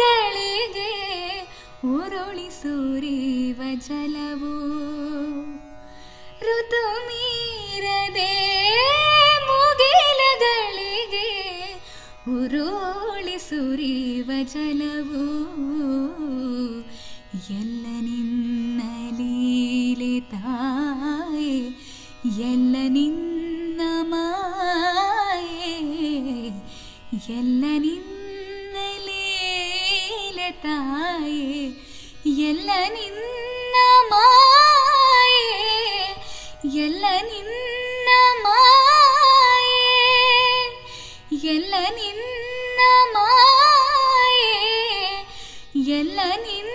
ಮುಗಿಲಗಳಿಗೆ ಉರುಳಿಸುರಿವ ಜಲವು. ಋತು ಮೀರದೆ ಮುಗಿಲಗಳಿಗೆ ಉರುಳಿ ಸುರಿವ ಜಲವು. ಎಲ್ಲ ನಿನ್ನ ಲೀಲೆ ತಾಯೆ, ಎಲ್ಲ ನಿನ್ನ ಮಾಯೆ, ಎಲ್ಲ ತಾಯೆ ಎಲ್ಲ ನಿನ್ನ ಮಾಯೆ ಎಲ್ಲ ನಿನ್ನ ಮಾಯೆ ಎಲ್ಲ ನಿನ್ನ ಮಾಯೆ ಎಲ್ಲ ನಿನ್ನ